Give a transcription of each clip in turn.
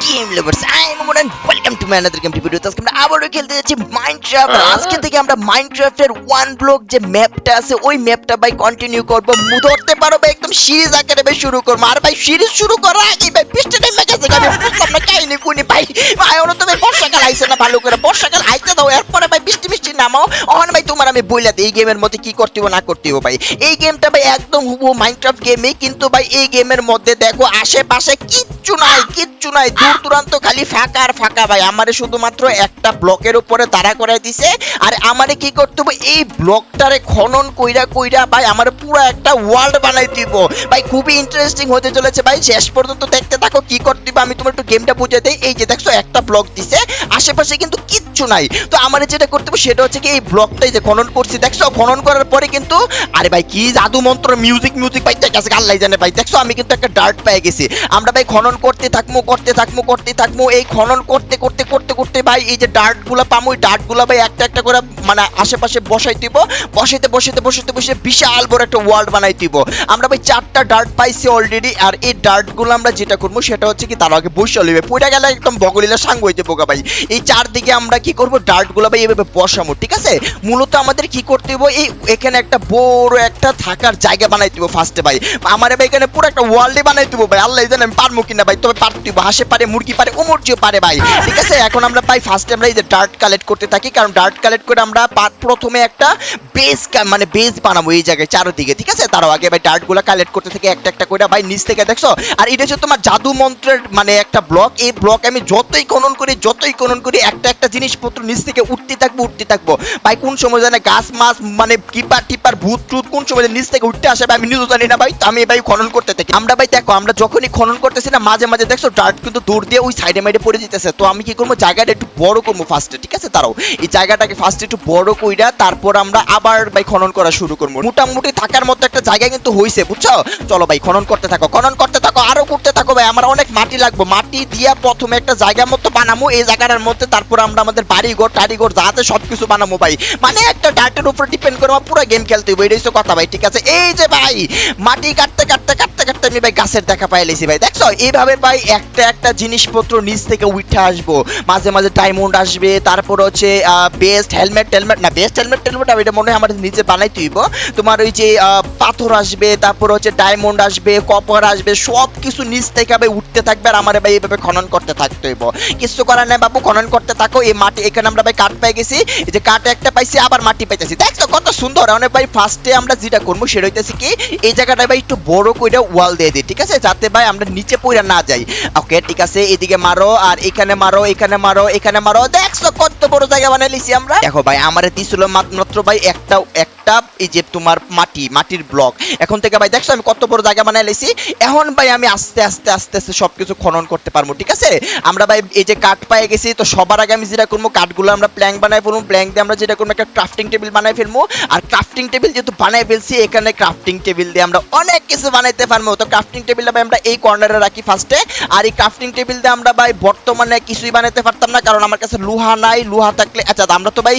Game lovers I am welcome my another game video আজকে আমরা আবারও খেলতে যাচ্ছি মাইনক্রাফট আজকে থেকে আমরা মাইনক্রাফটের ওয়ান ব্লক যে ম্যাপটা আছে ওই ম্যাপটা ভাই কন্টিনিউ করব। ধরতে পারো ভাই একদম সিরিজ আকারে ভাই শুরু করব। আর ভাই সিরিজ শুরু করার আগে ভাই বৃষ্টি টাইম গেছে আমি বুঝলাম না কাহিনী কুনি ভাই। ভাই ওরা তো ভাই বর্ষাকাল আইছে না ভালো করে। বর্ষাকাল আইতে দাও এরপরে ভাই বৃষ্টি মিষ্টি নামাও। অহন ভাই তোমার আমি বইলা এই গেমের মধ্যে কি করতে না করতে ভাই। এই গেমটা ভাই একদম হুবহু মাইনক্রাফট গেমই কিন্তু ভাই এই গেমের মধ্যে দেখো আশেপাশে কিচ্ছু নাই কিচ্ছু নাই। দূর দূরান্ত খালি ফাঁকা আর ফাঁকা ভাই। আমারে শুধুমাত্র একটা ব্লকের উপরে তাড়া করে দিছে। আর আমারে কি করতে হবে? এই ব্লকটারে খনন কইরা কইরা ভাই, আমার পুরো একটা ওয়ার্ল্ড বানাই দিব। ভাই, খুবই ইন্টারেস্টিং হতে চলেছে ভাই। শেষ পর্যন্ত দেখতে থাকো, কি করতে হবে? আমি তোমার একটু গেমটা বুঝে দেই। এই যে দেখছ, একটা ব্লক দিছে। আশেপাশে কিন্তু কিচ্ছু নাই। তো আমার যেটা করতে হবে, সেটা হচ্ছে কি, এই ব্লকটাই যে খনন করছি, দেখছ? খনন করার পরে কিন্তু, আরে ভাই, কি জাদু মন্ত্র মিউজিক মিউজিক ভাই ঠিক আছে আল্লাহ জানে ভাই। দেখছ, আমি কিন্তু একটা ডার্ট পেয়ে গেছি। আমরা ভাই, খনন করতে থাকব করতে থাকব করতে থাকব এই খনন করতে করতে করতে করতে ভাই, এই যে ডার্টগুলা পামো, ওই ডার্টগুলা ভাই একটা একটা করে মানে আশেপাশে বসাই দিব। বসাইতে বসাইতে বসাইতে বসে বিশাল বড় একটা ওয়ার্ল্ড বানাই দিব। আমরা ভাই চারটা ডার্ট পাইছি অলরেডি আর এই ডার্টগুলো আমরা যেটা করব সেটা হচ্ছে কি তার আগে বসে লিবে পড়ে গেলে একদম বগলিলা সাঙ্গ হইতে বোকা ভাই। এই চারদিকে আমরা কি করব ডার্টগুলো ভাই এভাবে বসামো, ঠিক আছে? মূলত আমাদের কি করতে হবে এই এখানে একটা বড় একটা থাকার জায়গা বানাই দিব ফার্স্টে ভাই। আমার ভাই এখানে পুরো একটা ওয়ার্ল্ডে বানাই দিব ভাই। আল্লাহ জানে আমি পারব কিনা ভাই, তবে পারতে দিব হাসে পারে, মুরগি পারে উমরজিও পারে ভাই, ঠিক আছে? এখন আমরা পাই ফার্স্টে আমরা এই যে ডার্ট কালেক্ট করতে থাকি, কারণ ডার্ট কালেক্ট করে আমরা পা- প্রথমে একটা বেস মানে বেস বানাবো এই জায়গায়, চারদিকে, ঠিক আছে? তারও আগে ভাই ডার্টগুলো কালেক্ট করতে থাকি একটা একটা করে ভাই নিচ থেকে, দেখছ? আর এটা হচ্ছে তোমার জাদু মন্ত্রের মানে একটা ব্লক এই ব্লক আমি যতই খনন করি, যতই খনন করি, একটা একটা জিনিসপত্র নিচ থেকে উঠতে থাকব উঠতে থাকব। ভাই কোন সময় জানে গাছ মাছ মানে কিপার টিপার ভূত টুত কোন সময় নিচ থেকে উঠতে আসে ভাই, আমি নিজেও জানি না ভাই আমি ভাই খনন করতে থাকি। আমরা ভাই দেখো, আমরা যখনই খনন করতেছি না, মাঝে মাঝে দেখছ ডার্ট কিন্তু দূর দিয়ে ওই সাইডে মাইডে পড়ে যেতেছে। তো আমি কি করব? জায়গাটা একটু বড় করব ফার্স্টে ঠিক আছে? তারাও এই জায়গাটাকে ফার্স্টে একটু বড় কইরা তারপর আমরা আবার ভাই খনন করা শুরু করব। মোটামুটি থাকার মতো একটা জায়গা কিন্তু হইছে, বুঝছ? চলো ভাই, খনন করতে থাকো, খনন করতে থাকো, আরও করতে থাকো ভাই, আমার অনেক মাটি লাগবে। মাটি দিয়া প্রথমে একটা জায়গা মতো বানাবো এই জায়গাটার মধ্যে তারপর আমরা আমাদের বাড়ি ঘর টাড়ি ঘর যাতে সবকিছু বানাবো ভাই। মানে একটা ডার্টের উপর ডিপেন্ড করে পুরো গেম খেলতে হবে এটাই তো কথা ভাই, ঠিক আছে? এই যে ভাই, মাটি কাটতে কাটতে কাটতে কাটতে আমি ভাই গাছের দেখা পাইলেছি ভাই। দেখছ? এইভাবে ভাই একটা একটা জিনিসপত্র নিচ থেকে উঠে আসব। মাঝে মাঝে ডায়মন্ড আসবে, তারপর হচ্ছে বেস্ট হেলমেট টেলমেট না বেস্ট হেলমেট টেলমেট এটা মনে হয় আমার নিচে বানাই তুইব তোমার ওই যে পাথর আসবে, তারপর হচ্ছে ডায়মন্ড আসবে কপার আসবে সব কিছু নিচ থেকে ভাই উঠতে থাকবে আর আমার ভাই এইভাবে খনন করতে থাকতে হইব। কিছু করার নাই বাবু, খনন করতে থাকো। এই মাটি এখানে আমরা ভাই কাঠ পেয়ে গেছি। এই যে কাঠ একটা পাইছি, আবার মাটি পাইতেছি। দেখছ? কত সুন্দর! অনেক ভাই ফার্স্টে আমরা যেটা করব, সেটা হইতেছে কি, এই জায়গাটা ভাই একটু বড় করে ওয়াল দিয়ে দিই, ঠিক আছে? যাতে ভাই আমরা নিচে পড়ে না যাই। ওকে, ঠিক আছে, এদিকে মারো, আর এখানে মারো এখানে মারো এখানে মারো। দেখছ কত বড় জায়গা বানাই লিছি আমরা? দেখো ভাই, আমারে দিছিল মাত্র ভাই একটা একটা এই যে তোমার মাটি, মাটির ব্লক এখন থেকে ভাই, দেখছ আমি কত বড় জায়গা বানাই লিছি এখন ভাই আমি আস্তে আস্তে আস্তে আস্তে সবকিছু খনন করতে পারব, ঠিক আছে? আমরা ভাই এই যে কাঠ পেয়ে গেছি, তো সবার আগে আমি যেটা করব, কাঠগুলো আমরা প্ল্যাঙ্ক বানাই ফেলব প্ল্যাঙ্ক দিয়ে আমরা যেটা করব, একটা ক্রাফটিং টেবিল বানাই ফেলব। আর ক্রাফটিং টেবিল যেহেতু বানাই ফেলছি, এখানে ক্রাফটিং টেবিল দিয়ে আমরা অনেক কিছু বানাইতে পারব। তো ক্রাফটিং টেবিলটা ভাই আমরা এই কর্নারে রাখি ফার্স্টে আর এই ক্রাফটিং টেবিল দিয়ে আমরা ভাই বর্তমানে কিছুই বানাইতে পারতাম না, কারণ আমার কাছে লোহা নাই। লোহা থাকলে আচ্ছা আমরা তো ভাই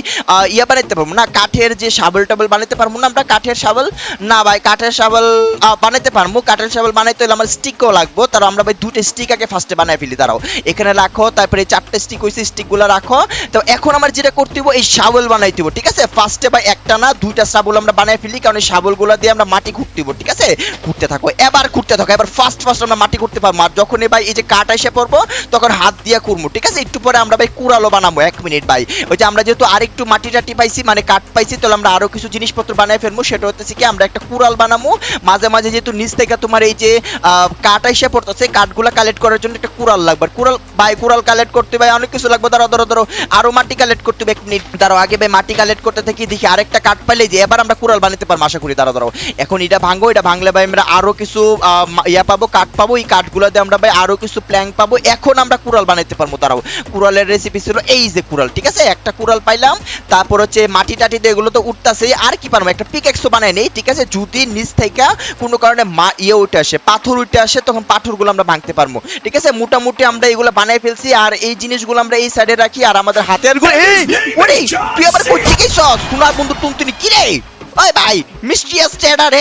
ইয়ে বানাইতে পারব না? কাঠের যে শাবল টাবল বানাইতে পারব না আমরা? কাঠের শাবল না ভাই, কাঠের শাবল বানাইতে পারব। কাঠের শাবল বানাইতে হলে আমার স্টিকও লাগবো। তার আমরা ভাই দুটো স্টিক আগে ফার্স্টে বানাই ফেলি, দাঁড়াও। এখানে রাখো, তারপরে চারটে স্টিক হয়েছে স্টিকগুলো রাখো। তো এখন আমার যেটা করতে হবে এই শাবল বানাইতে হবে ঠিক আছে? ফার্স্টে ভাই একটা না, দুইটা শাবল আমরা বানাই ফেলি, কারণ এই শাবলগুলো দিয়ে আমরা মাটি খুঁড়তে ঠিক আছে? খুঁড়তে থাকো। এবার খুঁড়তে থাকো, এবার ফার্স্ট ফার্স্ট আমরা মাটি খুঁড়তে পারব। আর যখনই ভাই এই যে কাঠ এসে পড়ব, তখন হাত দিয়ে কুড়মু ঠিক আছে? একটু পরে আমরা ভাই কুড়ালো বানাবো, এক মিনিট ভাই। ওই যে আমরা যেহেতু আরেকটু মাটি টাটি পাইছি মানে কাঠ পাইছি, তাহলে আমরা আরও কিছু জিনিসপত্র বানাই ফেলব। সেটা হচ্ছে কি, আমরা একটা কুড়াল বানাবো। মাঝে মাঝে যেহেতু নিচ থেকে তোমার এই যে কাঠ এসে পড়তেছে, কাঠগুলো কালেক্ট করার জন্য একটা কুড়াল লাগবে। কুড়াল, ভাই, কুড়াল কালেক্ট করতে ভাই অনেক কিছু লাগবে। ধরো ধরো ধরো আরও মাটি কালেক্ট করতে হবে, এক মিনিট। ধরো আগে ভাই মাটি কালেক্ট করতে থাকি, দেখি আরেকটা কাঠ পাইলে যে, এবার আমরা কুড়াল বানাতে পারব, আশা করি। দাঁড়া ধরো এখন এটা ভাঙবো, এটা ভাঙলে ভাই আমরা আরও কিছু মা- ইয়া পাবো কাঠ পাবো, এই কাঠগুলো দিয়ে আমরা ভাই আরও কিছু প্ল্যাঙ্ক পাবো। এখন আমরা কুড়াল বানাইতে পারব, দাঁড়াও। কুড়ালের রেসিপি ছিল এই যে কুড়াল, ঠিক আছে? একটা কুড়াল পাইলাম, তারপর হচ্ছে মাটি টাটি দিয়ে এগুলো তো উঠতেছে, আর কি পারব? একটা পিকেক্সও বানাই নেই, ঠিক আছে? যদি নিচ থেকে কোনো কারণে মা ইয়ে উঠে আসে, পাথর উঠে আসে, তখন পাথরগুলো আমরা ভাঙতে পারব, ঠিক আছে? মোটামুটি আমরা এগুলো বানাই ফেলছি, আর এই জিনিসগুলো আমরা এই সাইডে রাখি, আর আমাদের হাতের এই, ওরে, তুই আবার কই থেকে শোনা বন্ধু তুমি কি রে? ওই ভাই মিস্টিয়াস ট্রেডার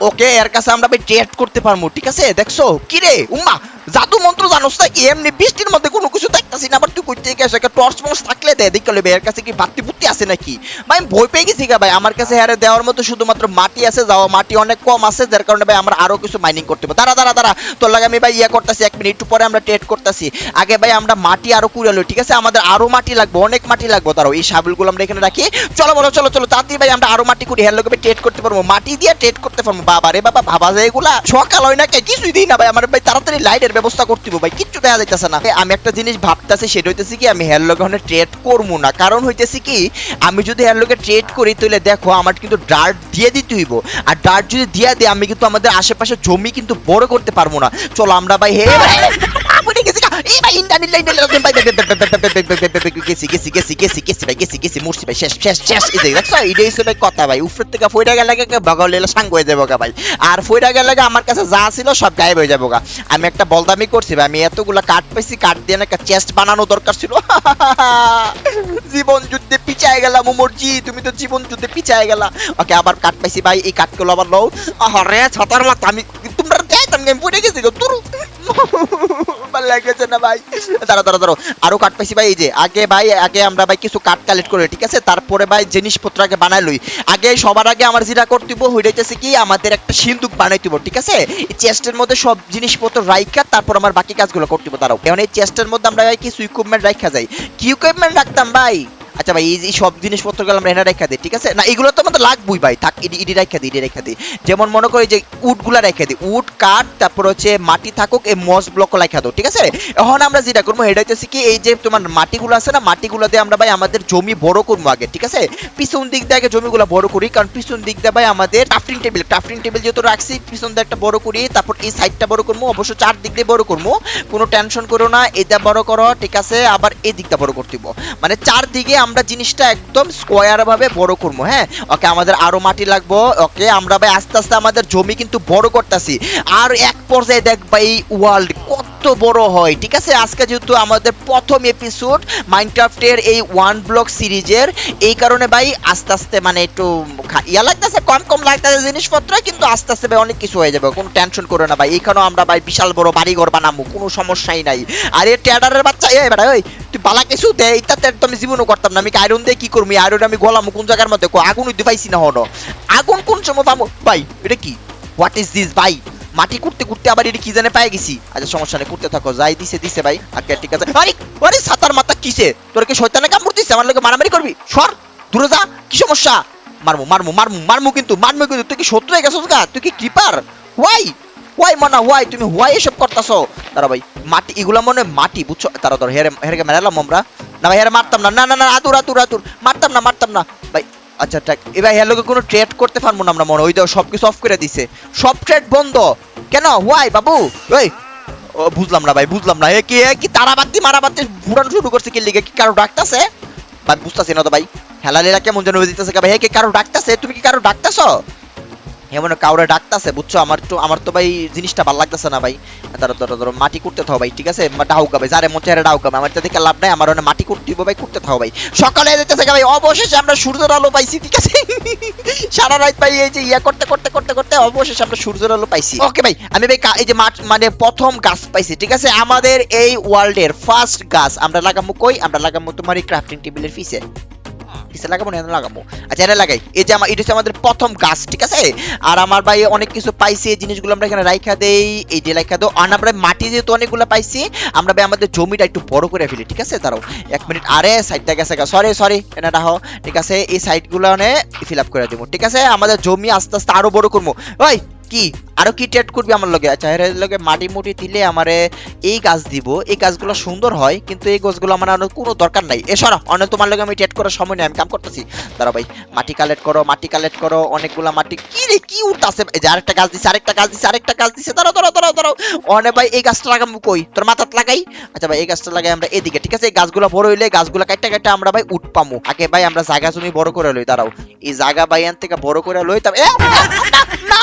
ওকে এর কাছে আমরা ভাই ট্রেড করতে পারব, ঠিক আছে? দেখছ? কি রে, উম্মা জাদু মন্ত্র জানোস না? এমনি বৃষ্টির মধ্যে কোনো কিছু দেখতাছি না, আবার তুই থেকে এসে একটা টর্চ মর্চ থাকলে দে দেখতে লইবে এর কাছে কি বাতি বুত্তি আছে নাকি? ভাই, আমি ভয় পেয়ে গেছি ভাই, আমার কাছে হ্যারে দেওয়ার মতো শুধুমাত্র মাটি আছে, যাওয়া মাটি অনেক কম আছে, যার কারণে ভাই আমরা আরও কিছু মাইনিং করতে হবে দাঁড়া দাঁড়া দাঁড়া, তোর লাগে আমি ভাই ইয়ে করতেছি, এক মিনিট পরে আমরা ট্রেড করতেছি। আগে ভাই আমরা মাটি আরও কুড়ে লই, ঠিক আছে? আমাদের আরও মাটি লাগবে, অনেক মাটি লাগবে তারও এই সাবলগুলো আমরা এখানে রাখি। চলো, বলো, চলো চলো, তাড়াতাড়ি ভাই, আমরা আরও মাটি কুড়ি হ্যাঁ লোকে ট্রেড করতে পারব। মাটি দিয়ে ট্রেড করতে পারব বাবা রে বাবা, ভাবা যায় এগুলা? সকাল হয় না কে? কিছুই দিই না ভাই, আমার ভাই তাড়াতাড়ি লাইটের ব্যবস্থা করতে ভাই। কিচ্ছু দেখা যাইতেছে না। আমি একটা জিনিস ভাবতেছি, সেটা হইতেছে কি, আমি হেয়ার লগে ট্রেড করব না। কারণ হইতেছে কি, আমি যদি হেয়ার লগে ট্রেড করি, তাহলে দেখো, আমার কিন্তু ডার্ট দিয়ে দিতে হইব। আর ডার্ট যদি দিয়ে দিই আমি কিন্তু আমাদের আশেপাশে জমি কিন্তু বড় করতে পারব না। চলো আমরা ভাই, হে ভাই ইন্টারনেট লাইন লাগেন ভাই গেছি গেছি গেছি গেছি গেছি ভাই গেছি গেছি মরছি ভাই শেষ শেষ শেষ এই দেখ দেখছ এটা হিসেবে ভাই কথা ভাই উপর থেকে ফইরা গেলে বগল এলে সাঙ্গ হয়ে যাব ভাই আর ফইরা গেলে আমার কাছে আমি একটা বলদামি করছি আমি এতগুলো কাঠ পেয়েছি কাঠ দিয়ে না একটা চেস্ট বানানো দরকার ছিল। জীবন যুদ্ধে পিছায় গেলাম, উমরজি, তুমি তো জীবন যুদ্ধে পিছায় গেলা। ওকে, আবার কাঠ পাইছি, ভাই, এই কাঠগুলো আবার লও। আরে ছাতার মাথা, আমি দেয় আমি পড়ে গেছি গো তুরু? না ভাই। দাঁড়া দাঁড়া আরও পাইছি ভাই, এই যে, আগে ভাই, আগে আমরা ভাই কিছু কালেক্ট করে, ঠিক আছে? তারপরে ভাই জিনিসপত্র আগে বানাই লই। আগে সবার আগে আমার যেটা করতে হইব হইতেছে কি, আমাদের একটা সিন্দুক বানাইতে হইব ঠিক আছে? এই চেস্টের মধ্যে সব জিনিসপত্র রাইখা, তারপর আমার বাকি কাজগুলো করতে হইব দাঁড়াও। এখন এই চেস্টের মধ্যে আমরা ভাই কিছু ইকুইপমেন্ট রাখা যাই কি ইকুইপমেন্ট রাখতাম ভাই? আচ্ছা ভাই, এই সব জিনিসপত্রগুলো আমরা এনে রেখা দিই, ঠিক আছে? না, এগুলো তো আমাদের লাগবই ভাই। থাক ইডি ইডি রেখা দিই ইডি রেখা দিই। যেমন মনে করি যে উটগুলা রেখে দিই। উট, কাঠ, তারপর হচ্ছে মাটি থাকুক, এই মস ব্লক লেখা দাও, ঠিক আছে? এখন আমরা যেটা করব, এটা হচ্ছে কি, এই যে তোমার মাটিগুলো আছে না, মাটিগুলো দিয়ে আমরা ভাই আমাদের জমি বড় করব আগে, ঠিক আছে? পিছন দিক দিয়ে আগে জমিগুলো বড় করি, কারণ পিছন দিক দিয়ে ভাই আমাদের টাফটিং টেবিল টাফটিং টেবিল যেহেতু রাখছি, পিছন দিয়ে একটা বড় করি, তারপর এই সাইডটা বড় করব, অবশ্য চার দিক দিয়ে বড় করব। কোনো টেনশন করো না, এটা বড় করো, ঠিক আছে? আবার এই দিকটা বড় করতে। মানে চারদিকে আমরা জিনিসটা একদম স্কোয়ার ভাবে বড় করব হ্যাঁ? ওকে, আমাদের আরও মাটি লাগবো, ওকে? আমরা ভাই আস্তে আস্তে আমাদের জমি কিন্তু বড় করতেছি। আর এক পর্যায়ে দেখ ভাই ওয়ার্ল্ড কত বড় হয়, ঠিক আছে? আজকে যেহেতু আমাদের প্রথম এপিসোড মাইনক্রাফটের এই ওয়ান ব্লক সিরিজের, এই কারণে ভাই আস্তে আস্তে মানে একটু ইয়া লাগতেছে, কম কম লাগতেছে জিনিসপত্র, কিন্তু আস্তে আস্তে ভাই অনেক কিছু হয়ে যাবে, কোনো টেনশন করো না ভাই। এইখানেও আমরা ভাই বিশাল বড় বাড়ি ঘর বানাবো, কোনো সমস্যাই নাই। আর এই ট্যাডারের বাচ্চা, এই বেটা ওই তুই বালা কিছু দে ইত্যাতে তো আমি জীবনও করতাম না। আমি আয়রন দিয়ে কি করব? আয়রন আমি গলাম, কোন জায়গার মধ্যে? আগুন উঠতে পাইছি না হনো। আগুন কোন সময় পাবো? ভাই, এটা কি? হোয়াট ইজ দিস ভাই? মাটি করতে করতে আবার এটা কি জানে পাই গেছি। আচ্ছা সমস্যা নেই করতে থাকো, যাই দিছে দিছে ভাই। আচ্ছা ঠিক আছে। আরে আরে, সাতার মাথা কিসে? তোর কি শয়তানে কামড় দিছে? আমার লোকে মারামারি করবি? সর, দূরে যা, কি সমস্যা? মারমু মারমু মারমু মারমু কিন্তু মারমু কিন্তু, তুই কি শত্রু হয়ে গেছিস গা? তুই কি কিপার ওয়াই ওয়াই মানা ওয়াই তুমি ওয়াই এসব করতাছো? তারা ভাই, মাটি, এগুলা মনে মাটি, বুঝছ? তারা ধর, হেরে হেরে মেরালাম আমরা। না ভাই, হেরে মারতাম না না না না আতুর আতুর আতুর মারতাম না মারতাম না। ভাই আচ্ছা ঠিক এবার ভাই হ্যালোকে কোনো ট্রেড করতে পারব না আমরা মনে ওই দাও সব কিছু অফ করে দিছে। সব ট্রেড বন্ধ। কেন? ওয়াই বাবু? ওই বুঝলাম না ভাই, বুঝলাম না। এ কি এ কি তারাবাতি, মারাবাতি ঘুরানো শুরু করছে কি লিগে? কি কারও ডাকতাছে? ভাই, বুঝতাছি না তো ভাই। হেলালেরা কেমন যেন দিতেছে ভাই? কি কারও ডাকতাছে? তুমি কি কারও ডাকতাছো? এমন কাউরে ডাকতাছে, বুঝছ? আমার তো আমার তো ভাই জিনিসটা ভালো লাগতেছে না ভাই। ধরো ধরো ধরো, মাটি করতে থাও ভাই, ঠিক আছে? ডাউকা ভাই যারে মন চারে ডাউকা আমার তো দেখে লাভ নাই, আমার ওখানে মাটি করতে হবে ভাই করতে থাও ভাই। সকালে যেতেছে ভাই, অবশেষে আমরা সূর্যের আলো পাইছি, ঠিক আছে? সারা রাত ভাই এই যে ইয়া করতে করতে করতে করতে অবশেষে আমরা সূর্যের আলো পাইছি। ওকে ভাই, আমি ভাই এই যে মানে প্রথম গাছ পাইছি, ঠিক আছে? আমাদের এই ওয়ার্ল্ডের ফার্স্ট গাছ, আমরা লাগামু কই? আমরা লাগামু তোমার এই ক্রাফটিং টেবিলের পিছে। পিছে লাগাবো না লাগাবো। আচ্ছা এটা লাগাই। এই যে আমার এটা হচ্ছে আমাদের প্রথম গাছ, ঠিক আছে? আর আমার ভাই অনেক কিছু পাইছি, এই জিনিসগুলো আমরা এখানে রাইখা দেই। এই যে রাইখা দাও। আর আমরা মাটি যেহেতু অনেকগুলো পাইছি, আমরা ভাই আমাদের জমিটা একটু বড় করে ফেলি, ঠিক আছে? দাঁড়াও, এক মিনিট। আরে সাইডটা গেছে সরি সরি এনে রাখো, ঠিক আছে? এই সাইডগুলো ফিল আপ করে দেবো, ঠিক আছে? আমাদের জমি আস্তে আস্তে আরও বড় করব। ওই, কি? আরও কি ট্রেড করবি আমার লগে? এর লগে মাটি মুটি দিলে আমারে এই গাছ দিব। এই গাছগুলো সুন্দর হয়, কিন্তু এই গাছগুলো আমার আর কোনো দরকার নাই। এ, সরা অনেক তোমার লগে আমি ট্রেড করার সময় নেই, আমি কাম করতেছি। দাঁড়া ভাই, মাটি কালেক্ট করো, মাটি কালেক্ট করো, অনেকগুলা মাটি। কি রে, কি উঠতাছে এই যে আরেকটা গাছ দিছে, আরেকটা গাছ দিছে, আরেকটা গাছ দিছে। দাঁড়াও দাঁড়াও দাঁড়াও দাঁড়াও। অনেক ভাই, এই গাছটা লাগাবো কই? তোর মাথাত লাগাই? আচ্ছা ভাই, এই গাছটা লাগাই আমরা এদিকে, ঠিক আছে? এই গাছগুলো বড় হইলে গাছগুলো কাটতে কাটতে আমরা ভাই উঠ পামু আগে ভাই আমরা জায়গা জমি বড় করে লই, দাঁড়াও। এই জায়গা ভাই থেকে বড় করে লই তবে না না।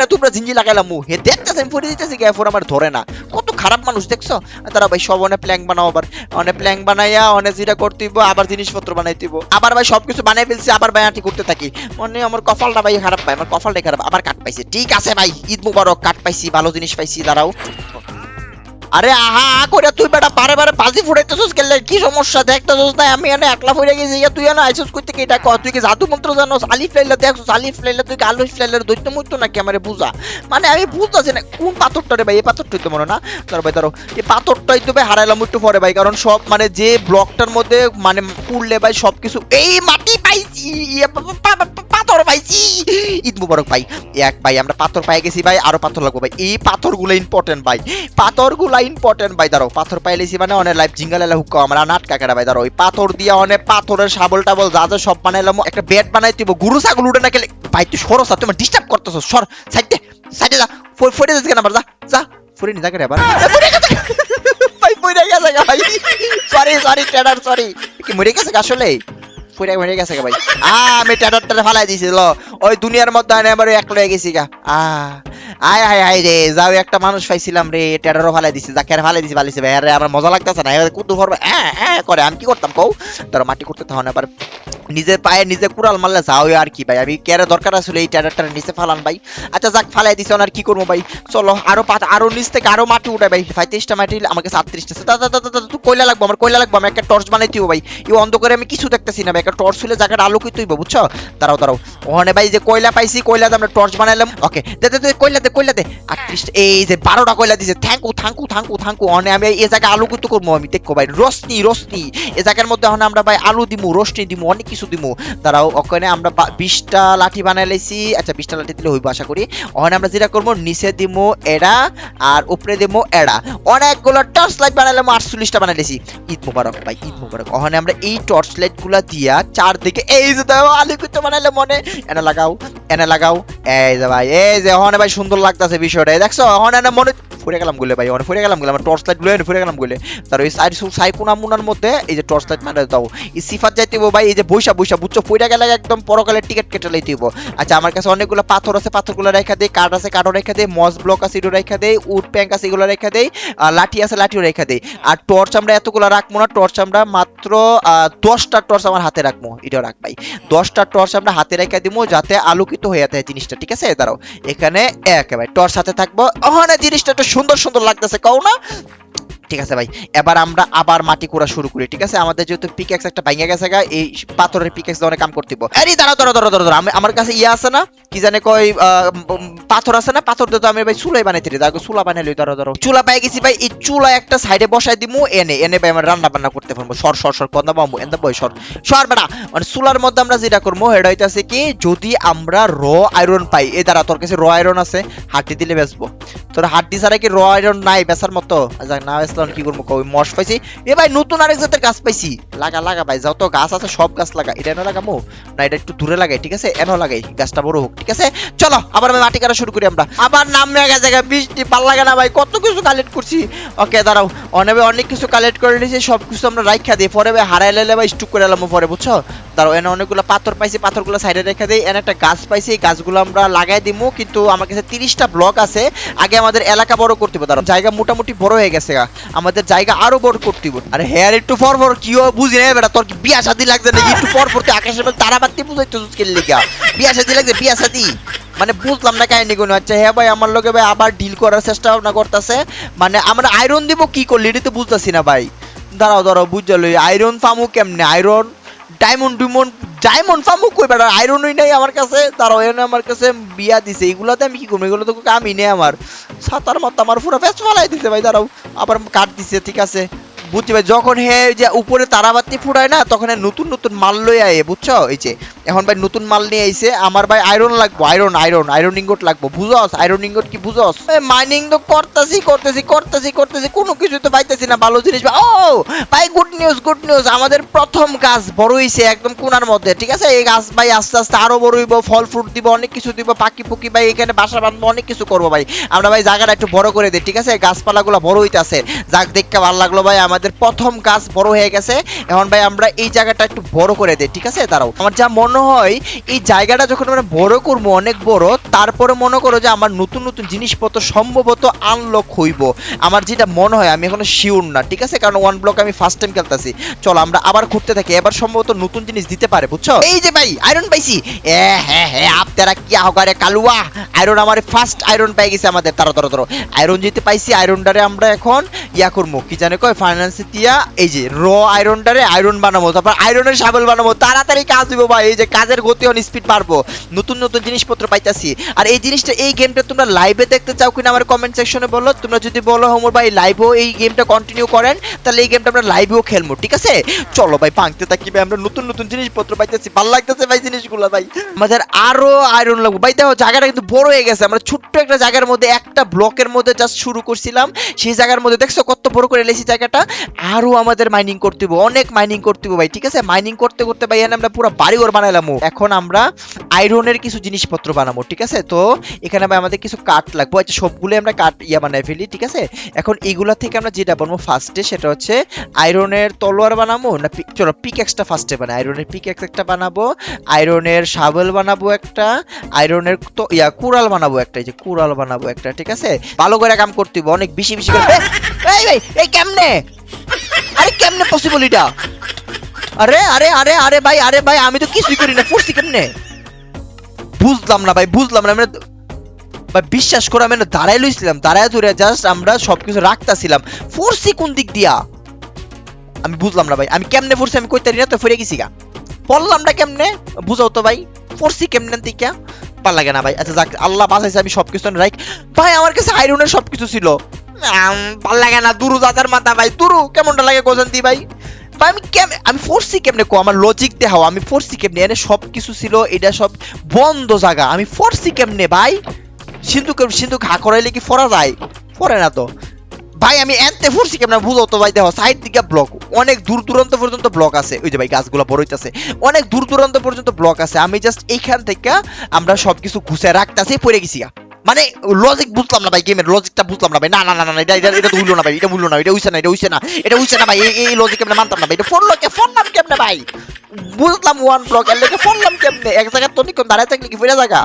থাপ তোমরা জিঞ্জি লাগাইলাম মু। হে, দেখতেছে, আমি ফুটে দিতেছি গায়ে ফোর আমার ধরে না। কত খারাপ মানুষ, দেখছ? তারা ভাই সব অনেক প্ল্যাং বানাও আবার। অনেক প্ল্যাং বানাইয়া, অনেক যেটা করতে আবার জিনিসপত্র বানাই দিব আবার ভাই সবকিছু বানাই ফেলছি, আবার ভাই আটি করতে থাকি। মনে আমার কপালটা ভাই খারাপ, ভাই। আমার কপালটাই খারাপ। আবার কাট পাইছে। ঠিক আছে ভাই, ঈদ মুবারক, কাট পাইছি, ভালো জিনিস পাইছি, দাঁড়াও। আরে আহা করে তুই বেটা বারে বারে বাজি ফুটাইতেছিস গেলে কি সমস্যা দেখতেছিস না? আমি এনে একলা ফুটে গেছি। ইয়া তুই এনে আইসুস কইতে কি এটা কর তুই কি জাদু মন্ত্র জানোস? আলিফ লাইলা দেখছিস, আলিফ লাইলা তুই কি আলিফ লাইলার দৈত্য মৈত্য নাকি আমারে বুঝা? মানে আমি বুঝতেছি না, কোন পাথরটা রে ভাই? এই পাথরটাই তো মনে না? ধরো ভাই, ধরো এই পাথরটাই তো ভাই হারাইলাম একটু পরে ভাই, কারণ সব মানে যে ব্লকটার মধ্যে মানে পুড়লে ভাই সবকিছু এই মাটি পাইছি। ঈদ মুবারক ভাই। এক ভাই, আমরা পাথর পাই গেছি ভাই, আরও পাথর লাগবে ভাই। এই পাথরগুলো ইম্পর্টেন্ট ভাই। পাথরগুলো ইম্পর্টেন্ট ভাই, দাঁড়াও। পাথর পাইলেছি মানে অনেক লাইফ জিঙ্গালেলা হুক্কা আমরা নাটকা কেটা ভাই, দাঁড়াও। ওই পাথর দিয়ে অনেক পাথরের শাবল টাবল যা যা সব বানাইলাম একটা বেড বানাই দিব, গুরু, ছাগল উঠে না গেলে ভাই, তুই সরো সরস তুমি ডিস্টার্ব করতেছ, সর। সাইডে সাইডে যা। ফো- ফোটে যাচ্ছে কেন আবার, যা যা। ফুরে নি জায়গা আবার। ফুরে ভাই ফুরে গেছে ভাই। সরি সরি ট্রেডার সরি কি মরে গেছে আসলে? ফুরে মরে গেছে ভাই। আ আমি ট্রেডারটা ফালাই দিছিল ওই দুনিয়ার মধ্যে আমি আবার এক হয়ে গেছি গা। আ আয় আয় আয় রে, যাও, একটা মানুষ পাইছিলাম রে টেডারও ফালাই দিছি, যাকে আর ফালাই দিছে, ফালাইছে ভাই। আরে, আমার মজা লাগতেছে না এবার কুতু হ্যাঁ করে, আমি কি করতাম কও? ধরো, মাটি করতে তখন আবার নিজের পায়ে নিজে কুড়াল মারলে যাও আর কি ভাই। আমি কেরে দরকার আসলে এই টেডারটার নিচে ফালান ভাই। আচ্ছা যাক, ফালাই দিছে, আর কি করব ভাই? চলো, আরও পাত আরও নিচ থেকে আরও মাটি উঠাই ভাই। পঁয়ত্রিশটা মাটি, আমাকে সাতত্রিশটা দাদা দাদা দাদা, তুই কয়লা লাগবো? আমার কয়লা লাগবো? আমি একটা টর্চ বানাই দিব ভাই। এই অন্ধকারে আমি কিছু দেখতেছি না ভাই। একটা টর্চ হলে জায়গাটা আলোকিত হইব, বুঝছ? দাঁড়াও দাঁড়াও। ওখানে ভাই যে কয়লা পাইছি কয়লা দিয়ে আমরা টর্চ বানাইলাম। ওকে দে দে কয়লা দে কয়লা দে আটত্রিশ এই যে বারোটা কয়লা দিছে। থ্যাঙ্কু থ্যাঙ্কু থ্যাঙ্কু থ্যাঙ্কু অনে আমি এই জায়গা আলোকিত করব আমি। দেখব ভাই রশ্মি রশ্মি এই জায়গার মধ্যে এখন আমরা ভাই আলু দিমু রশ্মি দিমু। অনেক কিছু দিমু। দাঁড়াও ওখানে আমরা বিশটা লাঠি বানাই লাইছি। আচ্ছা বিশটা লাঠি দিলে হইব আশা করি। ওখানে আমরা যেটা করব, নিচে দিমু এরা আর উপরে দিমু এরা অনেকগুলো টর্চ লাইট বানাইলাম আটচল্লিশটা বানাই লাইছি। ঈদ মুবারক, ভাই, ঈদ মুবারক। ওখানে আমরা এই টর্চ লাইটগুলা দিয়া চারদিকে এই যে দাও আলোকিত বানাইলে মনে এনে লাগাও এনে লাগাও। এই যে ভাই, এই যে ওখানে ভাই সুন্দর লাগতাছে বিষয়টা। দেখছ ওখানে মনে ফুরে গেলাম গুলে ভাই ওখানে ফুরে গেলাম গুলে, আমার টর্চ লাইটগুলো ফুরে গেলাম গুলে। তার ওই সাইড সাইকোনা মুনার মধ্যে এই যে টর্চ লাইট মানে দাও। এই সিফাত যাইতে ভাই, এই যে বৈশা বৈশা, বুঝছ? ফুরে গেলে একদম পরকালের টিকিট কেটে লাইতে হইবো। আচ্ছা আমার কাছে অনেকগুলো পাথর আছে, পাথরগুলো রেখা দেই কাঠ আছে কাঠও রেখা দেই, মস ব্লক আছে, এগুলো রেখা দেই উড প্যাঙ্ক আছে, এগুলো রেখা দেই লাঠি আছে, লাঠিও রেখা দেই। আর টর্চ আমরা এতগুলো রাখব না টর্চ আমরা মাত্র দশটা টর্চ আমার হাতে রাখব এটাও রাখ ভাই। দশটা টর্চ আমরা হাতে রেখে দিব, যাতে আলোকিত হয়ে যায় জিনিসটা, ঠিক আছে? দাঁড়াও, এখানে একেবারে টর্চ হাতে থাকব। ওখানে জিনিসটা একটু সুন্দর সুন্দর লাগতেছে কও না? ঠিক আছে ভাই। এবার আমরা আবার মাটি কোড়া শুরু করি, ঠিক আছে? আমাদের যেহেতু পিকেক্স একটা ভাঙে গেছে গা, এই পাথরের পিকেক্স অনেক কাম করতে আরে, দাঁড়াও দাঁড়াও দাঁড়াও দাঁড়াও আমি আমার কাছে ইয়ে আছে না? কি জানে কই পাথর আছে না? পাথর দিয়ে তো আমি ভাই চুলাই বানাইতে দিই দেখো চুলা বানাইলি দাঁড়াও দাঁড়াও। চুলা পাই গেছি ভাই, এই চুলা একটা সাইডে বসাই দিমু, এনে এনে ভাই আমরা রান্না বান্না করতে পারব সর সর সর, কন্দা বামু, এন্দা বই, সর। সর বেটা মানে চুলার মধ্যে আমরা যেটা করব, সেটা হইতাছে কি, যদি আমরা র আয়রন পাই, এই দাঁড়া, তোর কাছে র আয়রন আছে, হাড্ডি দিলে বেচবো। তোর হাড্ডি ছাড়া কি র আয়রন নাই, বেচার মতো? না বেচলাম কি করব কই? মশ পাইছি। এ ভাই নতুন আরেক জাতের গাছ পাইছি। লাগা লাগা ভাই যত গাছ আছে সব গাছ লাগা। এটা এনে লাগামো? না এটা একটু দূরে লাগাই ঠিক আছে? এনে লাগাই গাছটা বড় হোক ঠিক আছে? চলো আবার আমি মাটি কাটা শুরু করি আমরা। আবার নামে গেছে গা, বৃষ্টি ভালো লাগে না ভাই কত কিছু কালেক্ট করছি। ওকে দাঁড়াও অনেক অনেক কিছু কালেক্ট করে নিয়েছি সব কিছু আমরা রাখা দিই পরে ভাই হারাই লাইলে ভাই স্টুক করে এলাম পরে বুঝছ? দাঁড়াও এনে অনেকগুলো পাথর পাইছি, পাথরগুলো সাইডে রেখে দিই। এনে একটা গাছ পাইছি, এই গাছগুলো আমরা লাগাই দিমু, কিন্তু আমার কাছে তিরিশটা ব্লক আছে। আগে আমাদের এলাকা বড় করতে হবে দাঁড়াও। জায়গা মোটামুটি বড় হয়ে গেছে আমাদের জায়গা আরও বড় করতে হবে আরে হেয়ার একটু পর পর কি বুঝি না বেটা, তোর কি বিয়া শাদি লাগছে নাকি? একটু পর পর তুই আকাশের মধ্যে তারা বাতি বুঝাইতে স্কেল লিগা? বিয়া শাদি লাগছে, বিয়া শাদি? মানে বুঝলাম না কাহিনী কোনো আচ্ছা হ্যাঁ ভাই, আমার লোকে ভাই আবার ডিল করার চেষ্টা ভাবনা করতেছে। মানে আমরা আয়রন দিব, কি করলি? এটা তো বুঝতেছি না ভাই। দাঁড়াও দাঁড়াও বুঝলো আয়রন ফামু কেমনে? আয়রন ডায়মন্ড ডুমন্ড ডায়মন্ড ফামু কই বেটা? আয়রনই নাই আমার কাছে, তার আয়রন আমার কাছে বিয়া দিছে। এগুলোতে আমি কি করব? এগুলো তো কামই নেই আমার। সাতার মতো আমার পুরো ফেস ফালাই দিছে ভাই, দাঁড়াও। আবার কাট দিছে, ঠিক আছে। বুঝছি ভাই, যখন হে যে উপরে তারাবাতি ফুটায় না, তখন নতুন নতুন মাল লই আয়ে, বুঝছ? এই যে, এখন ভাই নতুন মাল নিয়ে আইছে, আমার ভাই আয়রন লাগবো আয়রন আয়রন আয়রন ইঙ্গট লাগবো, বুঝস? আয়রন ইঙ্গট কি বুঝস? মাইনিং তো করতেছি করতেছি করতেছি করতেছি, কোনো কিছু তো পাইতেছি না, ভালো জিনিস। ও, ভাই গুড নিউজ গুড নিউজ আমাদের প্রথম গাছ বড় হইছে একদম কোনার মধ্যে, ঠিক আছে? এই গাছ ভাই আস্তে আস্তে আরও বড় হইব, ফল ফ্রুট দিব, অনেক কিছু দিব, পাখি পুকি ভাই, এখানে বাসা বাঁধবো, অনেক কিছু করব ভাই। আমরা ভাই জায়গাটা একটু বড় করে দিই, ঠিক আছে? গাছপালাগুলো বড় হইতাছে। যাক দেখতে ভালো লাগল ভাই, আমাদের আমাদের প্রথম গাছ বড় হয়ে গেছে। এখন ভাই, আমরা এই জায়গাটা একটু বড় করে দেই, ঠিক আছে? তারাও আমার যা মনে হয়, এই জায়গাটা যখন আমরা বড় করব, অনেক বড়, তারপরে মনে করো যে আমার নতুন নতুন জিনিসপত্র সম্ভবত আনলক হইব। আমার যেটা মনে হয়, আমি এখনও শিওর না, ঠিক আছে? কারণ ওয়ান ব্লক আমি ফার্স্ট টাইম খেলতেছি। চলো, আমরা আবার ঘুরতে থাকি। এবার সম্ভবত নতুন জিনিস দিতে পারে, বুঝছ? এই যে ভাই আয়রন পাইছি। এ হ্যাঁ হ্যাঁ আপনারা কি আহগারে কালুয়া। আয়রন আমার ফার্স্ট আয়রন পেয়ে গেছে আমাদের। তারা তারা তারা আয়রন যেতে পাইছি আয়রনটারে আমরা এখন ইয়া করব। কি জানে কয় ফাইন্যান্স দিয়া এই যে র আয়রনটারে আয়রন বানাবো, তারপর আয়রনের সাবল বানাবো, তাড়াতাড়ি কাজ দিব ভাই, এই যে কাজের গতি অন স্পিড পারব নতুন নতুন জিনিসপত্র পাইতাছি। আর এই জিনিসটা, এই গেমটা তোমরা লাইভে দেখতে চাও কিনা আমার কমেন্ট সেকশনে বলো, তোমরা যদি বলো হোমর ভাই লাইভেও এই গেমটা কন্টিনিউ করেন, তাহলে এই গেমটা আমরা লাইভেও খেলব, ঠিক আছে? চলো ভাই, ভাঙতে থাকি ভাই, আমরা নতুন নতুন জিনিসপত্র পাইতেছি, ভালো লাগতেছে ভাই জিনিসগুলো ভাই। আমাদের আরও আয়রন লাগবে। ভাই দেখো, জায়গাটা কিন্তু বড় হয়ে গেছে, আমরা ছোট্ট একটা জায়গার মধ্যে, একটা ব্লকের মধ্যে জাস্ট শুরু করছিলাম, সেই জায়গার মধ্যে, দেখছ কত বড় করে লেছি জায়গাটা? আরও আমাদের মাইনিং করতে হবে অনেক মাইনিং করতে হবে ভাই, ঠিক আছে? মাইনিং করতে করতে ভাই, এখানে আমরা পুরো বাড়িঘর বানাইলাম। এখন আমরা আয়রনের কিছু জিনিসপত্র বানাবো, ঠিক আছে? তো এখানে ভাই আমাদের কিছু কাঠ লাগবে আচ্ছা সবগুলো আমরা কাঠ ইয়া বানাই ফেলি, ঠিক আছে? এখন এইগুলা থেকে আমরা যেটা বানাবো ফার্স্টে সেটা হচ্ছে আয়রনের তলোয়ার বানাবো, না চলো পিক এক্সটা ফার্স্টে বানাই। আয়রনের পিক এক্স একটা বানাবো আয়রনের শাবল বানাবো একটা আয়রনের তো, ইয়া, কুড়াল বানাবো একটা, এই যে কুড়াল বানাবো একটা, ঠিক আছে? ভালো করে কাম করতে হবে অনেক বেশি বেশি করে। এই, ভাই, এই কেমনে? আরে কেমনে পসিবল এটা? আরে আরে আরে আরে ভাই আরে ভাই, আমি তো কিছুই করি না ফুরছি কেমনে? বুঝলাম না ভাই, বুঝলাম না মানে ভাই, বিশ্বাস করে আমি দাঁড়াই লইছিলাম, দাঁড়ায় ধরে জাস্ট আমরা সবকিছু রাখতাছিলাম। ফোরসি কোন দিক দিয়া? আমি বুঝলাম না ভাই, আমি কেমনে ফোরসি আমি কইতারি না, তো ফিরে গেছি গা। বললাম না কেমনে? বুঝাও তো ভাই ফোরসি কেমনে দিকা? ভালো লাগে না ভাই আচ্ছা যাক, আল্লাহ বাঁচাইছে, আমি সবকিছু রাইট ভাই, আমার কাছে আয়রনের সবকিছু ছিল। ভালো লাগে না, দুরু দাদার মাথা ভাই। দুরু, কেমনটা লাগে গোজান্তি ভাই? ভাই, আমি কেমনে আমি ফোরসি কেমনে কো আমার লজিক দেখাও, আমি ফোরসি কেমনে? এনে সব কিছু ছিল, এটা সব বন্ধ জায়গা। আমি ফোরসি কেমনে ভাই? সিন্ধুক সিন্ধুক হা করাইলে কি ফরা যায়? ফরে না তো। ভাই, আমি এনতে ফুরছি কেমন বুঝো তো ভাই? দেখো সাইড দিকে ব্লক অনেক দূর দূরান্ত পর্যন্ত ব্লক আছে। ওই যে ভাই, গাছগুলো বড় হইতাছে। অনেক দূর দূরান্ত পর্যন্ত ব্লক আছে। আমি জাস্ট এইখান থেকে আমরা সবকিছু ঘুষে রাখতাছি, পড়ে গেছি। মানে লজিক বুঝলাম না ভাই গেমের লজিকটা বুঝলাম না ভাই। না না না এটা এটা তো হইল না ভাই, এটা হইল না এটা হইছে না, এটা হইছে না, এটা হইছে না ভাই, এই এই লজিক কেমনে মানতাম না ভাই? এটা ফোন লোকে ফোন নাম কেমনে ভাই? বুঝলাম ওয়ান ব্লক এর লেগে ফোন নাম কেমনে? এক জায়গায় তো নিকন দাঁড়ায় থাকলে কি ফিরে জায়গা?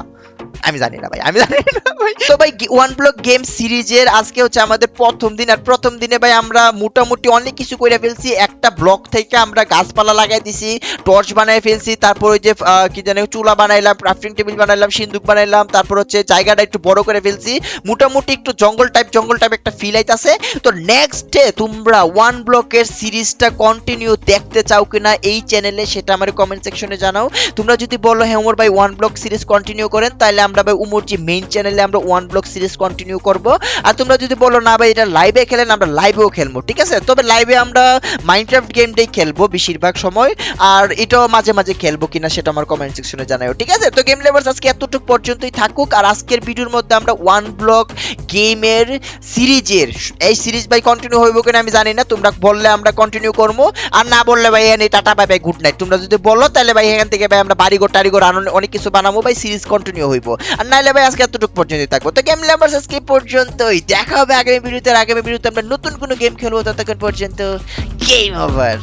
আমি জানি না ভাই, আমি জানি না তো ভাই ওয়ান ব্লক গেম সিরিজের আজকে হচ্ছে আমাদের প্রথম দিন, আর প্রথম দিনে ভাই আমরা মোটামুটি অনেক কিছু করে ফেলছি। একটা ব্লক থেকে আমরা গাছপালা লাগাই দিছি টর্চ বানাই ফেলছি, তারপর ওই যে কি জানি, চুলা বানাইলাম ক্রাফটিং টেবিল বানাইলাম, সিন্দুক বানাইলাম, তারপর হচ্ছে জায়গাটা একটু বড় করে ফেলছি। মোটামুটি একটু জঙ্গল টাইপ জঙ্গল টাইপ একটা ফিল আইতাছে। তো নেক্সট ডে তোমরা ওয়ান ব্লকের সিরিজটা কন্টিনিউ দেখতে চাও কিনা এই চ্যানেলে সেটা আমার কমেন্ট সেকশনে জানাও। তোমরা যদি বলো হ্যাঁ উমর ভাই ওয়ান ব্লক সিরিজ কন্টিনিউ করেন তাহলে আমরা ভাই উমর মেইন চ্যানেলে আমরা ওয়ান ব্লক সিরিজ কন্টিনিউ করব। আর তোমরা যদি বলো, না ভাই, এটা লাইভে খেলেন, আমরা লাইভেও খেলব। ঠিক আছে? তবে লাইভে আমরা মাইনক্রাফট গেমটাই খেলব বেশিরভাগ সময়। আর এটাও মাঝে মাঝে খেলব কিনা সেটা আমার কমেন্ট সেকশনে জানাও ঠিক আছে? তো গেম লেভার্স আজকে এতটুকু পর্যন্তই থাকুক। আর আজকের ভিডিওর মধ্যে আমরা ওয়ান ব্লক গেমের সিরিজের, এই সিরিজ ভাই কন্টিনিউ হইব কিনা আমি জানি না। তোমরা বললে আমরা কন্টিনিউ করব। আর না বললে ভাই এনে tata, bye bye, good night. তোমরা যদি বলো, তাহলে ভাই, এখান থেকে ভাই আমরা বাড়িঘর, টাড়িঘর আনো অনেক কিছু বানাবো, ভাই, সিরিজ কন্টিনিউ হইব। আর নাইলে ভাই আজকে এতটুকু পর্যন্তই থাকব। তো গেম লেভার্স আজকে পর্যন্তই। দেখা হবে আগামী ভিডিওতে আগামী ভিডিওতে আমরা নতুন কোনো গেম খেলব, ততক্ষণ পর্যন্ত গেম ওভার